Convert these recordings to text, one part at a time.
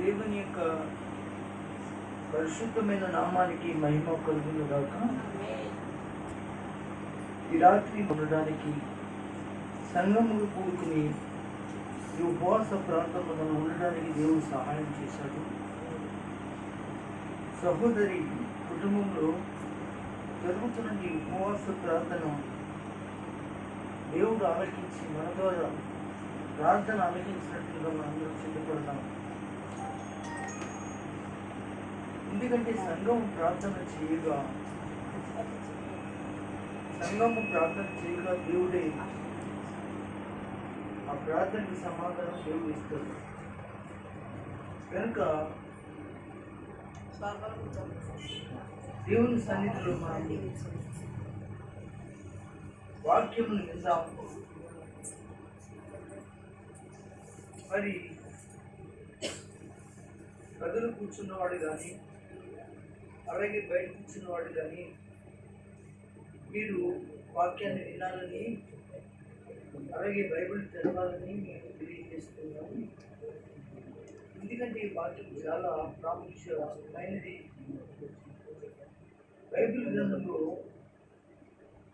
దేవుని యొక్క పరిశుద్ధమైన నామానికి మహిమ కలుగును గాక ఈ రాత్రి ఉండడానికి సంఘములు కూడుకుని ఈ ఉపవాస ప్రాంతంలో మనం ఉండడానికి దేవుడు సహాయం చేశాడు. సహోదరి కుటుంబంలో జరుగుతున్న ఈ ఉపవాస ప్రార్థన. దేవుడు ఆలకించి మన ద్వారా ప్రార్థన ఆలకించినట్లుగా మనందరం సిద్ధపడతాం ఎందుకంటే సంఘం ప్రార్థన చేయగా సంఘము ప్రార్థన చేయగా దేవుడే ఆ ప్రార్థనకి సమాధానం దేవుడు ఇస్తాడు. కనుక దేవుని సన్నిధిలో మనం వాక్యమును విందాం. మరి ప్రజలు కూర్చున్నవాడు కానీ అలాగే బయట కూర్చున్నవాడు కానీ మీరు వాక్యాన్ని వినాలని అలాగే బైబిల్ చదవాలని మేము తెలియజేస్తున్నాము ఎందుకంటే ఈ వాక్యం చాలా ప్రాముఖ్యమైనది బైబిల్ గ్రంథంలో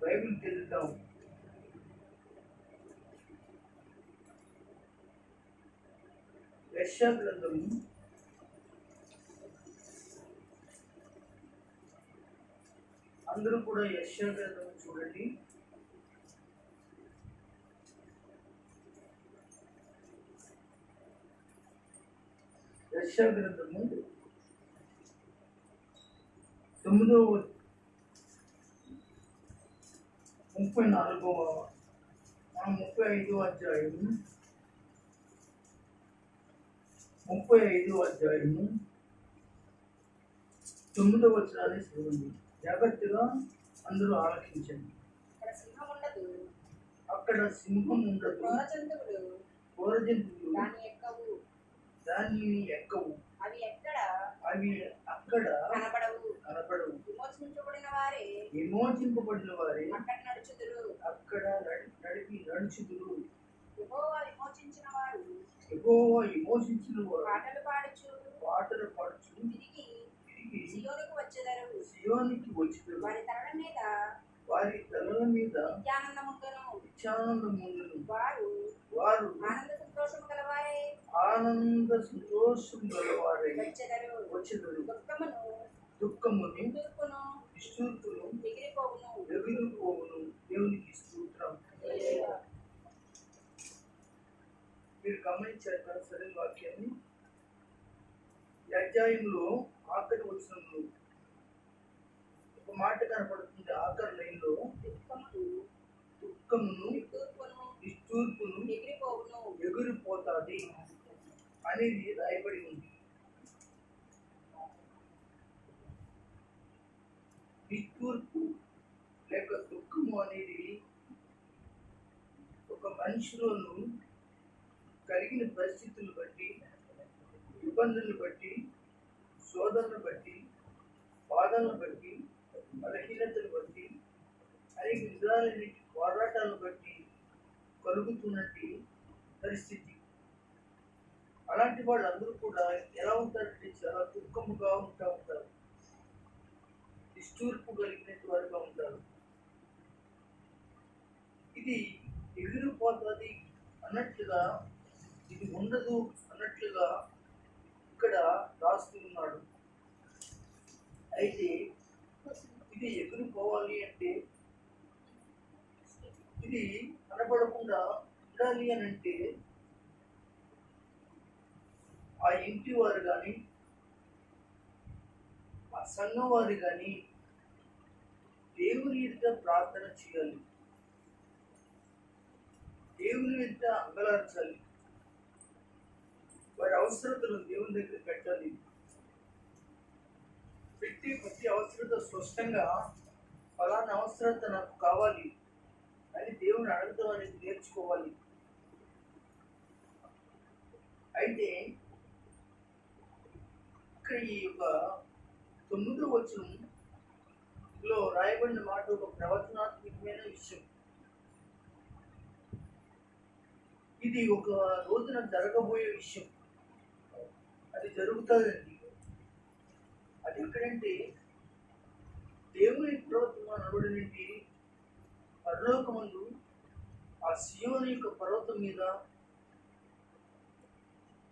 బైబిల్ తెలుద్దాం. రష్యా గ్రంథము అందరూ కూడా యశా గ్రంథం చూడండి. యశా గ్రంథము తొమ్మిదవ ముప్పై నాలుగవ ముప్పై ఐదో అధ్యాయము ముప్పై ఐదో అధ్యాయము తొమ్మిదవ వచనాన్ని చూడండి జాగ్రత్తగా అందరూ ఆలకించండి. అక్కడ సింహం ఉండదు. అక్కడ సింహం ఉండదు. క్రూర జంతువులు. క్రూర జంతువులు. దాని ఎక్కవు. దానిని ఎక్కవు. అవి ఎక్కడ? అవి అక్కడ కనబడవు. కనపడవు విమోచించబడిన వారే. విమోచింపబడిన వారే అక్కడ నడుచుదురు. అక్కడ నడి- నడిపి నడుచుదురు. యెహోవా విమోచించిన వారు. ఎక్కువ విమోచించిన వారు. పాటలు పాడుచు పాటలు పాడుచు తిరిగి తిరిగి సియోనుకు వచ్చేదరు. సియోనికి వచ్చిన వారి తలల మీద వారి తలల మీద నిత్యానందముండును నిత్యానందముండును వారు వారు ఆనంద సంతోషము గలవారే. ఆనంద సంతోషం గలవారై. వచ్చెదరు. వచ్చేదరు. దుఃఖమును దుఃఖముని తూర్పును నిష్ఠూర్పును ఎగిరిపోవును. ఎగురుకోవును దేవునికి స్తోత్రం. మీరు గమనించారు కదా సరైన వాక్యాన్ని? అధ్యాయంలో ఆఖరి వచనంలో మాట కనపడుతుంది ఆఖరి లైన్లో. దుఃఖమును నిష్ఠూర్పును ఎగిరిపోతాది అనేది రాయబడి ఉంది. నిట్టూర్పు లేక దుఃఖము అనేది ఒక మనిషిలోను కలిగిన పరిస్థితులను బట్టి ఇబ్బందులను బట్టి శోధనను బట్టి బాధలను బట్టి బలహీనతను బట్టి అనేక విధాలైన పోరాటాలను బట్టి కలుగుతున్నట్టు పరిస్థితి. అలాంటి వాళ్ళందరూ కూడా ఎలా ఉంటారంటే చాలా దుఃఖముగా ఉంటా ఉంటారు. నిష్ఠూర్పు కలిగినట్టు వారుగా ఉంటారు. ఇది ఎగిరిపోతుంది అన్నట్లుగా ఇది ఉండదు అన్నట్లుగా ఇక్కడ రాస్తూ ఉన్నాడు. అయితే ఇది ఎగిరిపోవాలి అంటే ఇది కనపడకుండా ఉండాలి అని అంటే ఆ ఇంటి వారు కానీ ఆ సంఘం వారు కానీ దేవుని ఎదుట ప్రార్థన చేయాలి. దేవుని ఎదుట అంగలార్చాలి. వారి అవసరతను దేవుని దగ్గర పెట్టాలి. వ్యక్తి ప్రతి అవసరత స్పష్టంగా ఫలానా అవసరత నాకు కావాలి. అని దేవుని అడగడం అనేది నేర్చుకోవాలి. అయితే ఇక్కడ ఈ యొక్క తొమ్మిదో వచనంలో రాయబడిన మాట ఒక ప్రవచనాత్మకమైన విషయం. ఇది ఒక రోజున జరగబోయే విషయం. అది జరుగుతుందండి. అది ఎక్కడంటే దేవుని పర్వతం నడువడనేంటి పరలోకమందు ఆ సియోని యొక్క పర్వతం మీద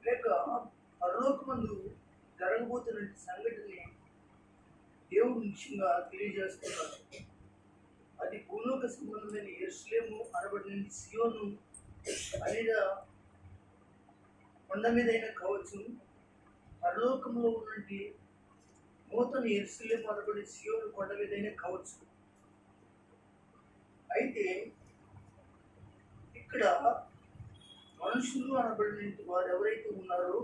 లేక పరలోకమందు జరగబోతున్న సంఘటనని దేవుడు ముఖ్యంగా తెలియజేస్తున్నారు. అది భూలోక సంబంధమైన ఎరుసలేము అనబడిన సియోను అనేద కొండ మీదైనా కావచ్చు. పరలోకంలో ఉన్నటువంటి నూతన ఎరుసలేము అనబడి సియోను కొండ మీదైనా కావచ్చు. అయితే ఇక్కడ మనుషులు అనబడిన వారు ఎవరైతే ఉన్నారో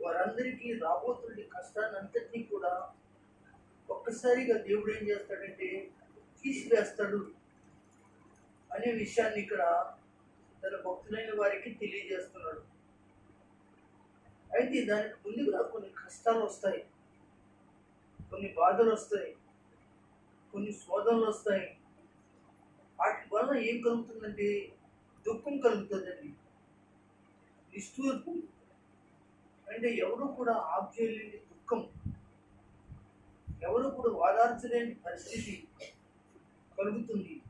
వారందరికీ రాబోతున్న కష్టాన్ని అంతటినీ కూడా ఒక్కసారిగా దేవుడు ఏం చేస్తాడంటే తీసివేస్తాడు అనే విషయాన్ని ఇక్కడ తన భక్తులైన వారికి తెలియజేస్తున్నాడు. అయితే దానికి ముందుగా కొన్ని కష్టాలు వస్తాయి. కొన్ని బాధలు వస్తాయి. కొన్ని శోధనలు వస్తాయి. వాటి వల్ల ఏం కలుగుతుందంటే దుఃఖం కలుగుతుందండి. నిష్ఠూర్పు అంటే ఎవరు కూడా ఆప్ చేయలేని దుఃఖం. ఎవరు కూడా వాదార్చలేని పరిస్థితి కలుగుతుంది.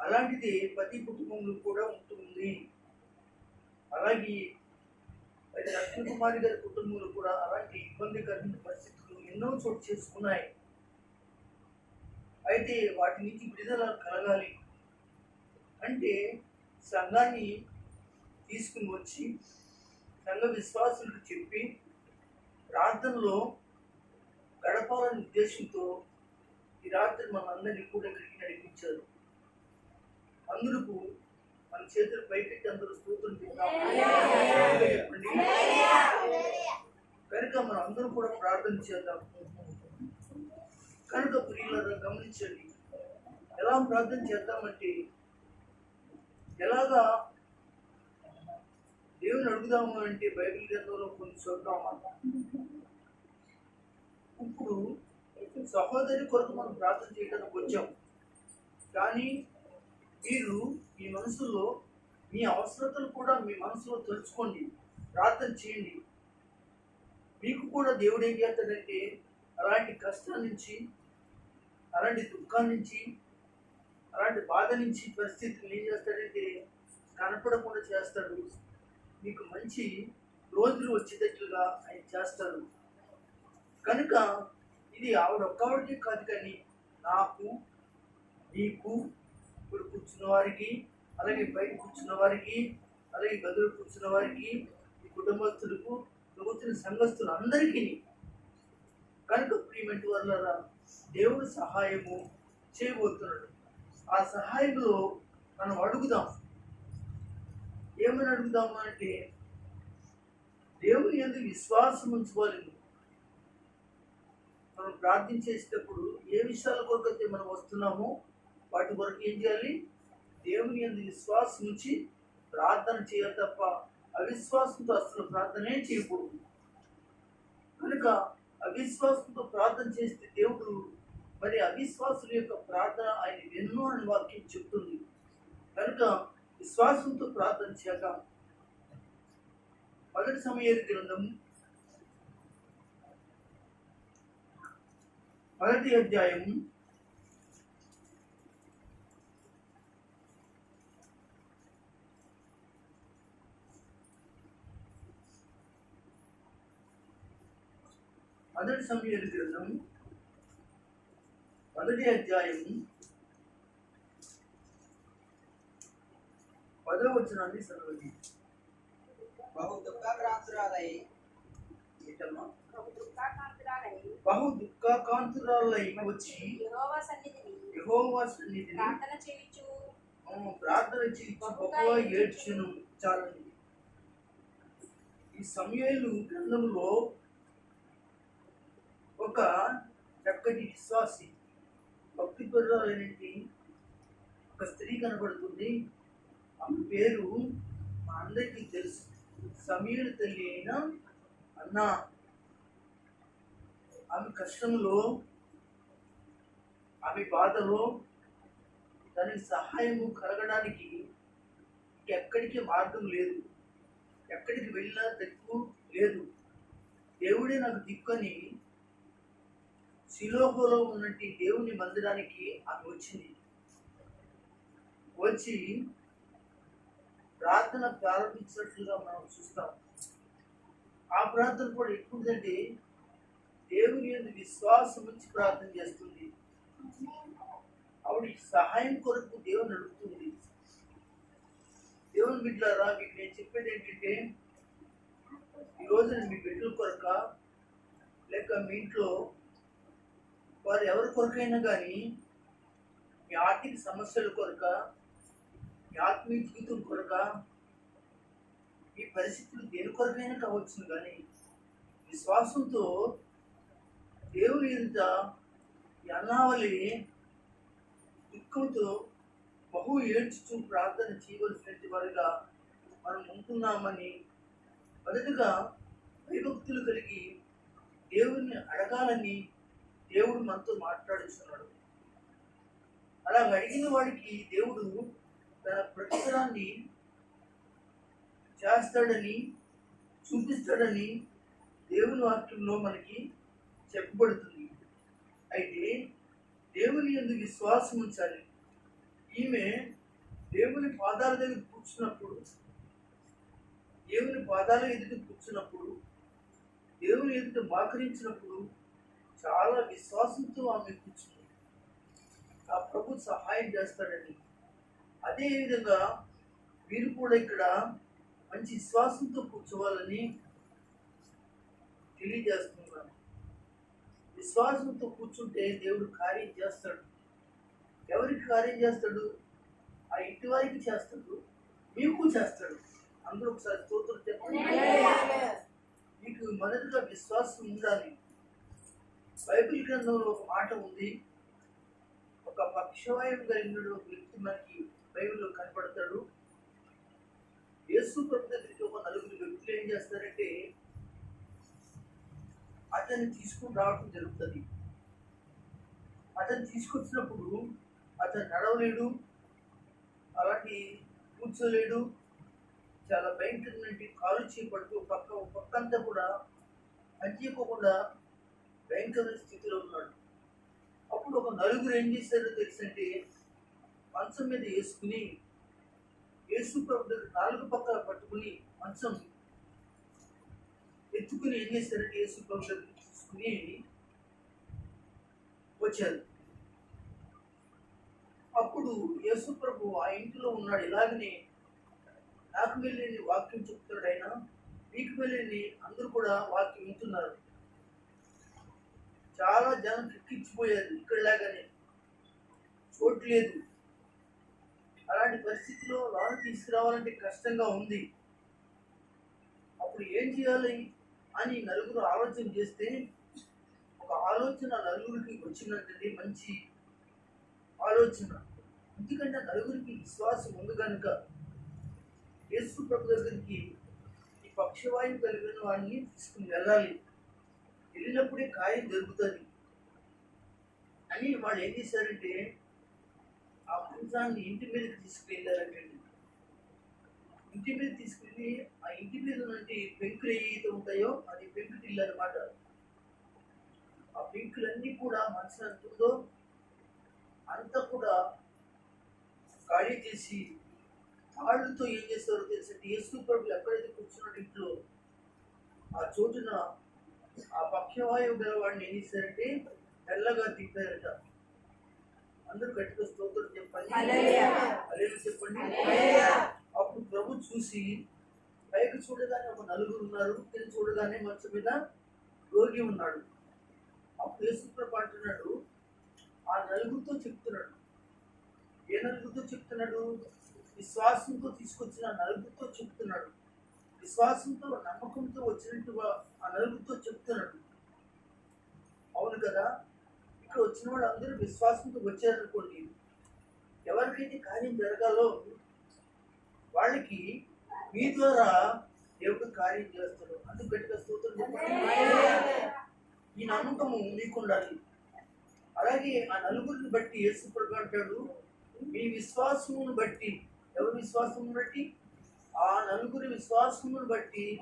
అలాంటిది ప్రతి కుటుంబంలో కూడా ఉంటుంది. అలాగే అయితే రత్న కుమారి గారి కుటుంబంలో కూడా అలాంటి ఇబ్బందికరమైన పరిస్థితి ఎన్నో చోటు చేసుకున్నాయి. అయితే వాటి నుంచి విడుదల కలగాలి. అంటే సంఘాన్ని తీసుకుని వచ్చి సంఘ విశ్వాసులకు చెప్పి ప్రార్థనలో గడపాలనే ఉద్దేశంతో ఈ రాత్రి మనందరినీ కూడా ఇక్కడికి నడిపించారు. అందరకు మన చేతులు పైకెట్టి అందరూ స్తోత్రం చెప్పండి. కనుక మనం అందరూ కూడా ప్రార్థన చేద్దాం. కనుక ప్రియులను గమనించండి. ఎలా ప్రార్థన చేద్దామంటే ఎలాగా దేవుని అడుగుదాము అంటే బైబిల్ గ్రంథంలో కొన్ని చూద్దాం ఇప్పుడు సహోదరి కొరకు మనం ప్రార్థన చేయడానికి వచ్చాం. కానీ మీరు మీ మనసులో మీ అవసరతలు కూడా మీ మనసులో తెలుసుకోండి ప్రార్థన చేయండి. మీకు కూడా దేవుడు ఏం చేస్తాడంటే అలాంటి కష్టం నుంచి అలాంటి దుఃఖం నుంచి అలాంటి బాధ నుంచి పరిస్థితులు ఏం చేస్తాడంటే కనపడకుండా చేస్తాడు. మీకు మంచి రోజులు వచ్చేటట్లుగా ఆయన చేస్తాడు. కనుక ఇది ఆవిడ ఒక్కవాడికి కాదు కానీ నాకు నీకు ఇప్పుడు కూర్చున్న వారికి అలాగే బయట కూర్చున్న వారికి అలాగే గదులు కూర్చున్న వారికి కుటుంబస్తులకు నూతన సంఘస్థులు అందరికీ కనుక ప్రియమంటి వల్ల దేవుడు సహాయము చేయబోతున్నాడు. ఆ సహాయంలో మనం అడుగుదాం. ఏమని అడుగుదాము అంటే దేవుని ఎందుకు విశ్వాసం ఉంచుకోవాలి. మనం ప్రార్థన చేసేటప్పుడు ఏ విషయాల కొరకు అయితే మనం వస్తున్నామో వాటి కొరకు ఏం చేయాలి? దేవుని ఎందుకు విశ్వాసం ఉంచి ప్రార్థన చేయాలి తప్ప అవిశ్వాసంతో అసలు ప్రార్థనే చేయకూడదు. కనుక అవిశ్వాసంతో ప్రార్థన చేస్తే దేవుడు మరి అవిశ్వాసుల యొక్క ప్రార్థన ఆయన ఎన్నో అని వాక్యం చెప్తుంది. కనుక విశ్వాసంతో ప్రార్థన చేయక మొదటి సమయ గ్రంథం మొదటి అధ్యాయం మొదటి సమయ గ్రంథం మొదటి అధ్యాయం పదో వచనాన్ని చదవండి. బహు దుఃఖాక్రాంతురాలై ఏంటమ్మా? బహు దుఃఖాకాంతురాలై. వచ్చి యెహోవా సన్నిధిని యెహోవా సన్నిధిని ప్రార్థన చేయుచు. ప్రార్థన బహుగా ఏడ్చును. చాలండి. ఈ సమయాలు గ్రంథంలో ఒక చక్కటి విశ్వాసి భక్తి పరురాలనేటి ఒక స్త్రీ కనబడుతుంది. ఆమె పేరు మా అందరికీ తెలుసు. సమీర తల్లి అయిన అన్న. ఆమె కష్టంలో ఆమె బాధలో దానికి సహాయము కలగడానికి ఎక్కడికి మార్గం లేదు. ఎక్కడికి వెళ్ళినా దిక్కు లేదు. దేవుడే నాకు దిక్కని శిలోహలో ఉన్నట్టు దేవుని మందిరానికి ఆమె వచ్చింది. వచ్చి ప్రార్థన ప్రారంభించినట్లుగా మనం చూస్తాం. ఆ ప్రార్థన కూడా ఎప్పుడుదంటే దేవుని యొక్క విశ్వాసం నుంచి ప్రార్థన చేస్తుంది. ఆవిడ సహాయం కొరకు దేవుని అడుగుతుంది దేవుని బిడ్డారా మీకు నేను చెప్పేది ఏంటంటే ఈ రోజున మీ బిడ్డల కొరక లేక మీ ఇంట్లో వారు ఎవరి కొరకైనా కానీ మీ ఆర్థిక సమస్యల కొరక మీ ఆత్మీయ జీవితం కొరక ఈ పరిస్థితులు దేని కొరకైనా కావచ్చును కానీ విశ్వాసంతో దేవుని ఇంత ఈ అన్నావలి దుఃఖంతో బహు ఏడ్చుచూ ప్రార్థన చేయవలసినటువంటి వారిగా మనం ఉంటున్నామని మొదటగా భయభక్తులు కలిగి దేవుణ్ణి అడగాలని దేవుడు మనతో మాట్లాడుతున్నాడు. అలా అడిగిన వాడికి దేవుడు తన ప్రతిఫలాన్ని చేస్తాడని చూపిస్తాడని దేవుని వాక్యంలో మనకి చెప్పబడుతుంది. అయితే దేవుని ఎందుకు విశ్వాసం ఉంచాలి. ఈమె దేవుని పాదాల దగ్గర కూర్చున్నప్పుడు దేవుని పాదాల ఎదుట కూర్చున్నప్పుడు దేవుని ఎదుట మాకరించినప్పుడు చాలా విశ్వాసంతో ఆమె కూర్చుంది. ఆ ప్రభు సహాయం చేస్తాడని అదే విధంగా మీరు కూడా ఇక్కడ మంచి విశ్వాసంతో కూర్చోవాలని తెలియజేస్తున్నాను. విశ్వాసంతో కూర్చుంటే దేవుడు కార్యం చేస్తాడు. ఎవరికి కార్యం చేస్తాడు? ఆ ఇంటి వారికి చేస్తాడు. మీకు చేస్తాడు. అందరూ ఒకసారి స్తోత్రం చెప్పండి. మీకు మొదటగా విశ్వాసం ఉండాలి. బైబిల్ గ్రంథంలో ఒక మాట ఉంది. ఒక పక్షవాయువు కలిగిన వ్యక్తి మనకి బైబిల్లో కనపడతాడు. యేసు దగ్గరికి ఒక నలుగురు వ్యక్తులు ఏం చేస్తారంటే అతన్ని తీసుకుని రావడం జరుగుతుంది. అతను తీసుకొచ్చినప్పుడు అతను నడవలేడు అలాంటి కూర్చోలేడు చాలా భయంకరమైన కాలు చేపడుతూ పక్క పక్కంతా పక్క అంతా కూడా పనిచేయకోకుండా భయంకరమైన స్థితిలో ఉన్నాడు. అప్పుడు ఒక నలుగురు ఏం చేశారో తెలుసంటే మంచం మీద వేసుకుని యేసు ప్రభు నాలుగు పక్కల పట్టుకుని మంచం ఎత్తుకుని ఏం చేశారంటే యేసు ప్రభు చూసుకుని తీసుకుని వచ్చారు. అప్పుడు యేసు ప్రభు ఆ ఇంటిలో ఉన్నాడు. ఇలాగనే నాకు వెళ్ళని వాక్యం చెప్తున్నాడు ఆయన మీకు వెళ్ళని అందరూ కూడా వాక్యం వింటున్నారు. చాలా జనం ఎక్కించిపోయారు ఇక్కడ లాగానే చోటు లేదు. అలాంటి పరిస్థితిలో లోన్ తీసుకురావాలంటే కష్టంగా ఉంది. అప్పుడు ఏం చేయాలి అని నలుగురు ఆలోచన చేస్తే ఒక ఆలోచన నలుగురికి వచ్చినట్టు మంచి ఆలోచన. ఎందుకంటే నలుగురికి విశ్వాసం ఉంది కనుక యేసు ప్రభు దగ్గరికి ఈ పక్షవాయువు కలిగిన వాడిని తీసుకుని వెళ్ళాలి. వెళ్ళినప్పుడే కాయం దొరుకుతుంది అని వాళ్ళు ఏం చేశారంటే ఆ మంచాన్ని ఇంటి మీదకి తీసుకువెళ్ళారంటే ఇంటి మీద తీసుకెళ్ళి ఆ ఇంటి మీద నుండి పెంకులు ఏవైతే ఉంటాయో అది పెంకుటిల్లు అనమాట ఆ పెంకులన్నీ కూడా మనసు ఎంత ఉందో అంతా కూడా ఖాళీ చేసి తాళ్ళతో ఏం చేస్తారో తెలిసి? యేసు ప్రభులు ఎక్కడైతే కూర్చున్నాడు ఇంట్లో ఆ చోటున ఆ పక్షవాయువు గల వాడిని ఏం చేశారంటే తెల్లగా తిప్పారట. అందరూ గట్టిగా స్తోత్రం చెప్పండి. హల్లెలూయా. చెప్పండి. అప్పుడు ప్రభు చూసి పైకి చూడగానే ఒక నలుగురు ఉన్నారు. కింద చూడగానే మంచం మీద రోగి ఉన్నాడు. అప్పుడు యేసుప్రభు అంటున్నాడు ఆ నలుగురితో చెప్తున్నాడు. ఏ నలుగురితో చెప్తున్నాడు? విశ్వాసంతో తీసుకొచ్చిన చెప్తున్నాడు విశ్వాసంతో నమ్మకంతో వచ్చినట్టుగా ఆ నలుగురితో చెప్తున్నాడు అవును కదా? ఇక్కడ వచ్చిన వాళ్ళు అందరూ విశ్వాసంతో వచ్చారనుకోండి ఎవరికైతే కార్యం జరగాలో వాళ్ళకి మీ ద్వారా దేవుడు కార్యం చేస్తాడు. అందుకు గట్టిగా స్తోత్రం ఈ నమ్మకము మీకు ఉండాలి. అలాగే ఆ నలుగురిని బట్టి యేసుప్రభు అంటాడు మీ విశ్వాసమును బట్టి ఎవరి విశ్వాసమును బట్టి? ఆ నలుగురి విశ్వాసమును బట్టి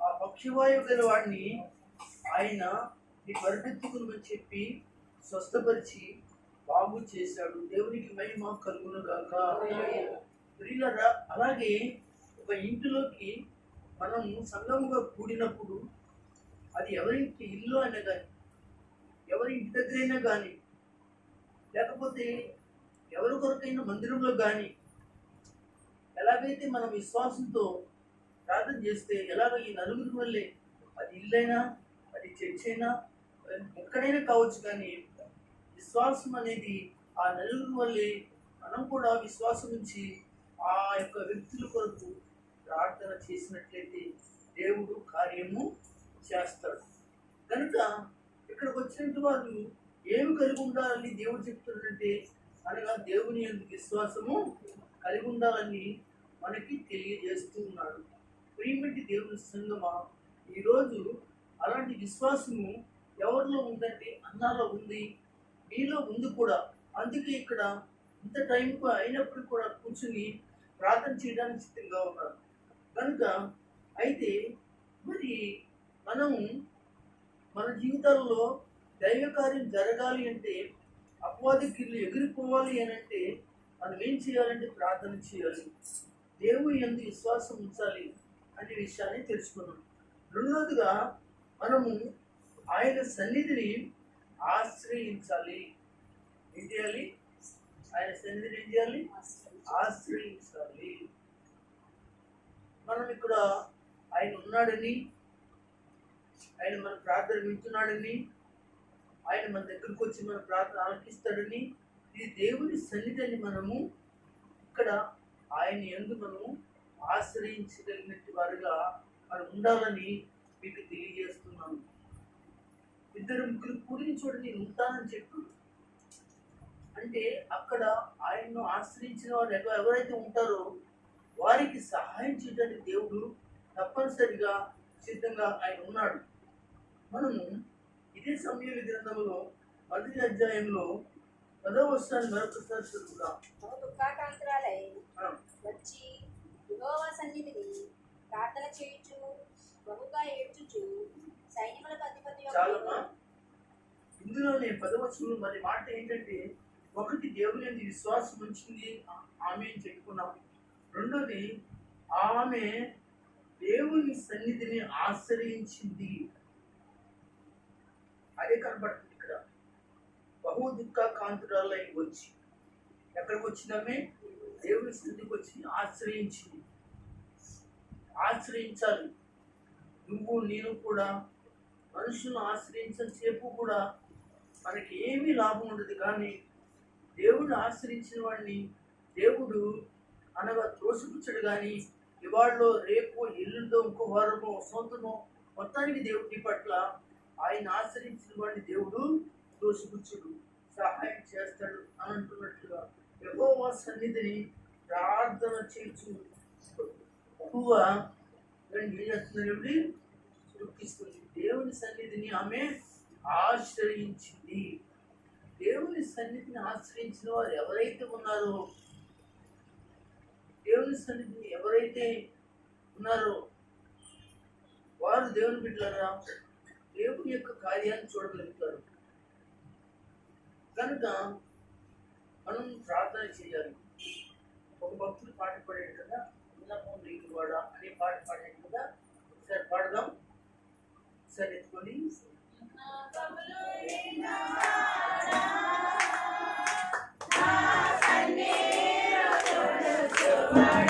ఆ పక్షివాయువు గల వాడిని ఆయన నీ పరిపెత్తుకుని చెప్పి స్వస్థపరిచి బాగు చేశాడు. దేవునికి మహిమ కలుగును గాక. ప్రియులారా, అలాగే ఒక ఇంటిలోకి మనం సంఘముగా కూడినప్పుడు అది ఎవరింటి ఇల్లు అయినా కానీ ఎవరి ఇంటి దగ్గరైనా కానీ లేకపోతే ఎవరి కొరకైనా మందిరంలో కానీ ఎలాగైతే మనం విశ్వాసంతో ప్రార్థన చేస్తే ఎలాగ ఈ నలుగురి వల్లే అది ఇల్లైనా అది చర్చ్ అయినా ఎక్కడైనా కావచ్చు కానీ విశ్వాసం అనేది ఆ నలుగురి వల్లే మనం కూడా విశ్వాసం నుంచి ఆ యొక్క వ్యక్తుల కొరకు ప్రార్థన చేసినట్లయితే దేవుడు కార్యము చేస్తాడు. కనుక ఇక్కడికి వచ్చినట్టు వాళ్ళు ఏమి కలిగి ఉండాలని దేవుడు చెప్తున్నాడంటే అనగా దేవుని యొక్క విశ్వాసము కలిగి ఉండాలని మనకి తెలియజేస్తూ ఉన్నాడు ప్రియమటి దేవుని సంగమా ఈరోజు అలాంటి విశ్వాసము ఎవరిలో ఉందంటే అన్నాలో ఉంది మీలో ఉంది కూడా. అందుకే ఇక్కడ ఇంత టైం అయినప్పుడు కూడా కూర్చుని ప్రార్థన చేయడానికి సిద్ధంగా ఉన్నారు. కనుక అయితే మరి మనం మన జీవితాల్లో దైవ కార్యం జరగాలి అంటే అపవాది కిల్లు ఎగిరిపోవాలి అని అంటే మనం ఏం చేయాలంటే ప్రార్థన చేయాలి. దేవుని ఎందు విశ్వాసం ఉంచాలి అనే విషయాన్ని తెలుసుకున్నాం. రెండవదిగా మనము ఆయన సన్నిధిని ఆశ్రయించాలి. ఏం చేయాలి? ఆయన సన్నిధిని ఏం చేయాలి? ఆశ్రయించాలి. మనం ఇక్కడ ఆయన ఉన్నాడని ఆయన మన ప్రార్థన వింటున్నాడని ఆయన మన దగ్గరకు వచ్చి మన ప్రార్థన ఆలకిస్తాడని ఇది దేవుని సన్నిధిని మనము ఇక్కడ ఆయన ఎందు ఆశ్రయించగలిగినట్టు వారుగా మనం ఉండాలని మీకు తెలియజేస్తున్నాను. ఇద్దరు ముగ్గురు కూడిని చూడ నేను ఉంటానని చెప్పు. అంటే అక్కడ ఆయన్ను ఆశ్రయించిన వారు ఎవరైతే ఉంటారో వారికి సహాయం చేయడానికి దేవుడు తప్పనిసరిగా సిద్ధంగా ఆయన ఉన్నాడు. మనము ఇదే సమయాల గ్రంథంలో మొదటి అధ్యాయంలో పదవ వస్తాన్ని మరొకసారి చదువుదాం. వచ్చి యెహోవా సన్నిధిని ప్రార్థన చేయుచు బహుగా ఏడ్చుచు సైన్యములకు అధిపతి చాలమ్మా. ఇందులోనే పదవచనం మరి మాట ఏంటంటే ఒకటి దేవుని యందు విశ్వాసం ఉంచింది ఆమె అని చెప్పుకున్నాం. రెండోది ఆమె దేవుని సన్నిధిని ఆశ్రయించింది. అదే కనబడుతుంది ఇక్కడ. బహు దుఃఖ కాంతురాలై వచ్చి. ఎక్కడికి వచ్చినామే దేవుని సన్నిధికి వచ్చి ఆశ్రయించింది. ఆశ్రయించాలి. నువ్వు నేను కూడా మనుషులను ఆశ్రయించని సేపు కూడా మనకి ఏమీ లాభం ఉండదు. కానీ దేవుడిని ఆశ్రయించిన వాడిని దేవుడు అనగా త్రోసిపుచ్చడు కానీ ఇవాళ్ళలో రేపు ఎల్లుండో ఇంకో వారమో సొంతమో మొత్తానికి దేవుడి పట్ల ఆయన ఆశ్రయించిన వాడిని దేవుడు త్రోసిపుచ్చుడు సహాయం చేస్తాడు అని అంటున్నట్లుగా యెహోవా సన్నిధిని ప్రార్థన చేయించు ఎక్కువ ఏం చేస్తున్నారు దుఃఖిస్తుంది దేవుని సన్నిధిని ఆమె ఆశ్రయించింది. దేవుని సన్నిధిని ఆశ్రయించిన వారు ఎవరైతే ఉన్నారో దేవుని సన్నిధిని ఎవరైతే ఉన్నారో వారు దేవుని బిడ్డలారా దేవుని యొక్క కార్యాన్ని చూడగలుగుతారు. కనుక మనం ప్రార్థన చేయాలి. ఒక భక్తుడు పాట పాడాడు కదా ఉన్నపం నీకు వాడా అనే పాట పాడాడు కదా ఒకసారి పాడదాం. ఒకసారి ఎత్తుకొని. Thank you.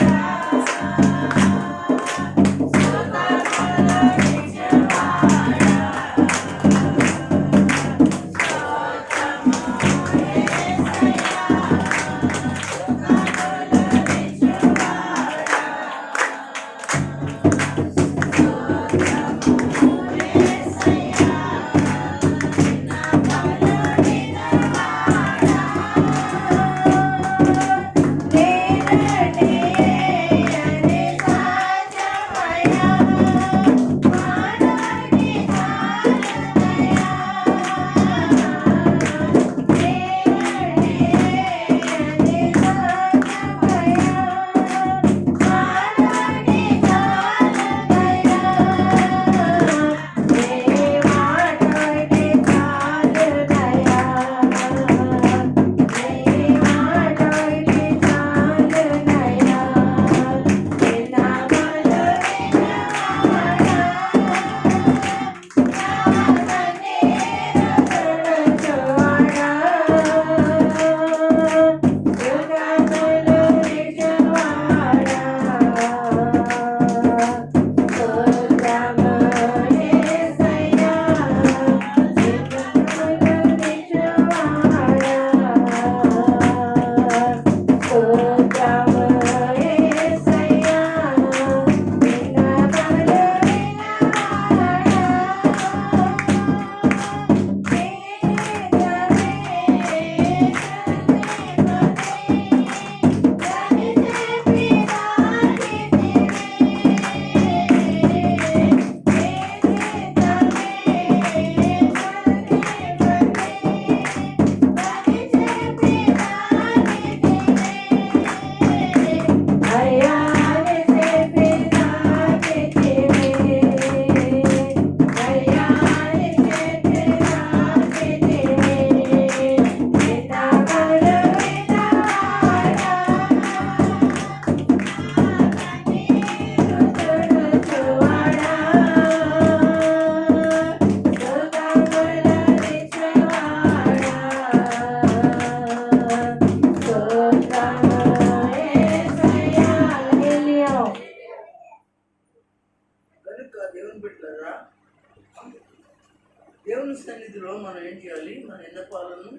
దేవుని సన్నిధిలో మనం ఏం చేయాలి? మన ఎన్నపాలను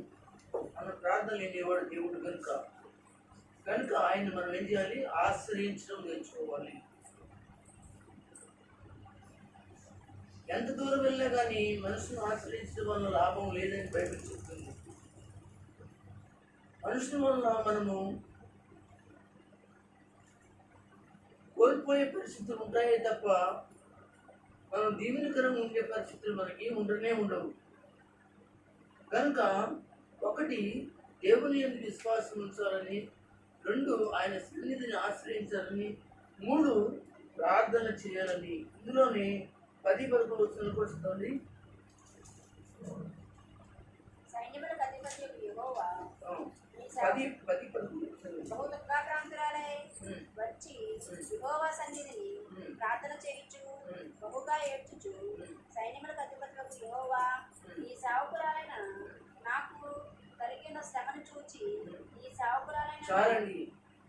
మన ప్రార్థన లేనివాడు దేవుడు కనుక కనుక ఆయన మనం ఏం చేయాలి? ఆశ్రయించడం నేర్చుకోవాలి. ఎంత దూరం వెళ్ళినా కానీ మనసును ఆశ్రయించడం వల్ల లాభం లేదని బైబిల్ చెప్తుంది. మనుషుల వల్ల మనము కోల్పోయే పరిస్థితులు ఉంటాయే తప్ప మనం దీవెనకరంగా ఉండే పరిస్థితులు మనకి ఉండనే ఉండవు. కనుక ఒకటి దేవుని విశ్వాసం ఉంచాలని రెండు ఆయన సన్నిధిని ఆశ్రయించాలని మూడు ప్రార్థన చేయాలని. ఇందులోనే పది వరకు వచ్చిన వస్తుంది సైన్యములకు పది పది పదకొండు వచనాలు. బహు దుఃఖాక్రాంతురాలై ఉమ్, వచ్చి యెహోవా సన్నిధిని ప్రార్థన చేయించు బహుగా ఏడ్చుచు సైన్యములకు అధిపతులకు యెహోవా ఈ సావుకురాలైన నాకు కలిగిన శ్రమను చూచి ఈ సావుకురాలైన చాలండి.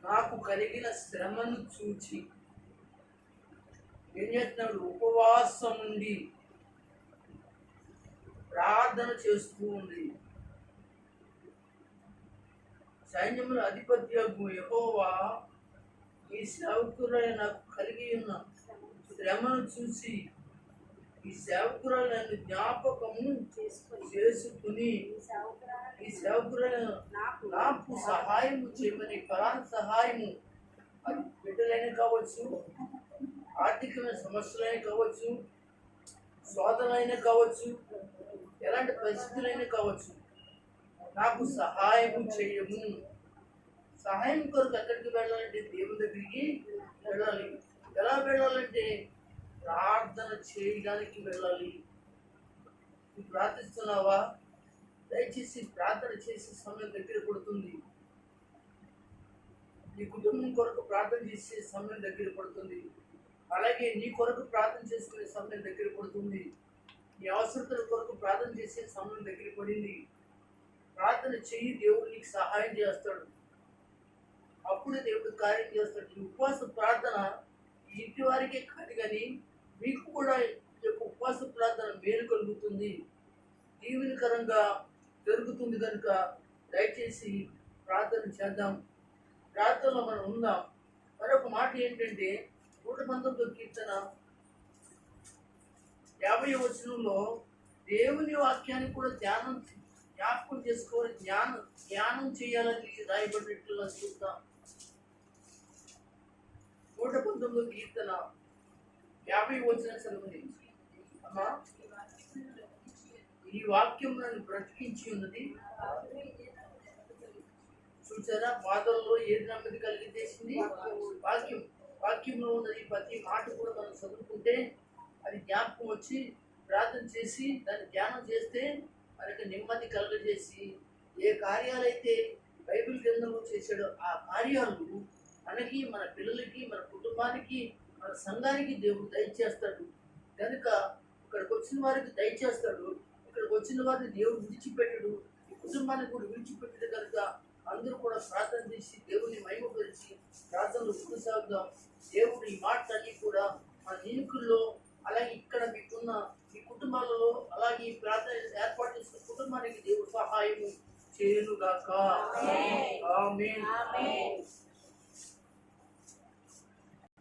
నాకు కలిగిన శ్రమను చూచి. ఏం చేస్తున్నాడు? ఉపవాసం ఉండి ప్రార్థన చేస్తూ ఉంది. సైన్యముల అధిపత్యకు యెహోవా ఈ సేవకురాలు నాకు కలిగి ఉన్న శ్రమను చూసి ఈ సేవకురాలు నన్ను జ్ఞాపకము చేసుకుని ఈ సావుకురాలైన నాకు నాకు సహాయము చేయమని ఫలానా సహాయము. అది బిడ్డలైన కావచ్చు ఆర్థికమైన సమస్యలైన కావచ్చు శోధనైనా కావచ్చు ఎలాంటి పరిస్థితులైనా కావచ్చు నాకు సహాయము చేయము. సహాయం కొరకు ఎక్కడికి వెళ్ళాలంటే దేవుని దగ్గరికి వెళ్ళాలి. ఎలా వెళ్ళాలంటే ప్రార్థన చేయడానికి వెళ్ళాలి. నువ్వు ప్రార్థిస్తున్నావా? దయచేసి ప్రార్థన చేసే సమయం దగ్గర పడుతుంది. నీ కుటుంబం కొరకు ప్రార్థన చేసే సమయం దగ్గర పడుతుంది. అలాగే నీ కొరకు ప్రార్థన చేసుకునే సమయం దగ్గర పడుతుంది. నీ అవసరతల కొరకు ప్రార్థన చేసే సమయం దగ్గర పడింది. ప్రార్థన చెయ్యి దేవుడు నీకు సహాయం చేస్తాడు. అప్పుడే దేవుడు కార్యం చేస్తాడు. ఈ ఉపవాస ప్రార్థన ఇంటి వారికే కాదు కానీ మీకు కూడా ఈ యొక్క ఉపవాస ప్రార్థన మేలు కలుగుతుంది. దీవెనకరంగా జరుగుతుంది కనుక దయచేసి ప్రార్థన చేద్దాం. ప్రార్థనలో మనం ఉందాం. మరొక మాట ఏంటంటే నూట పంతొమ్మిది కీర్తన యాభై వచనంలో దేవుని వాక్యాన్ని కూడా ధ్యానం జ్ఞాపకం చేసుకోవాలి జ్ఞానం ధ్యానం చేయాలని రాయబడినట్లుగా చూద్దాం. నూట పంతొమ్మిది కీర్తన యాభై వచ్చిన సెలవుని అమ్మా ఈ వాక్యం నన్ను బ్రతికించి ఉన్నది. చూసారా? బాధల్లో ఏది నెమ్మది కలిగించేసింది వాక్యం వాక్యంలో ఉన్నది ప్రతి మాట కూడా మనం చదువుకుంటే అది జ్ఞాపకం వచ్చి ప్రార్థన చేసి దాన్ని ధ్యానం చేస్తే మనకి నెమ్మది కలగజేసి ఏ కార్యాలైతే బైబిల్ గ్రంథంలో చేశాడో ఆ కార్యాలు మనకి మన పిల్లలకి మన కుటుంబానికి మన సంఘానికి దేవుడు దయచేస్తాడు. కనుక ఇక్కడికి వచ్చిన వారికి దయచేస్తాడు. ఇక్కడికి వచ్చిన వారిని దేవుడు విడిచిపెట్టడు. ఈ కుటుంబాన్ని కూడా విడిచిపెట్టడు కనుక అందరూ కూడా ప్రార్థన చేసి దేవుని మహిమపరిచి ప్రార్థనలు కొనసాగుదాం. దేవుడు ఈ మాటలన్నీ కూడా మన నీకుల్లో అలాగే ఇక్కడ మీకున్న మీ కుటుంబాలలో అలాగే ఈ ప్రార్థన ఏర్పాటు చేసిన కుటుంబానికి దేవుడు సహాయము చేయనుగాక. ఆమేన్.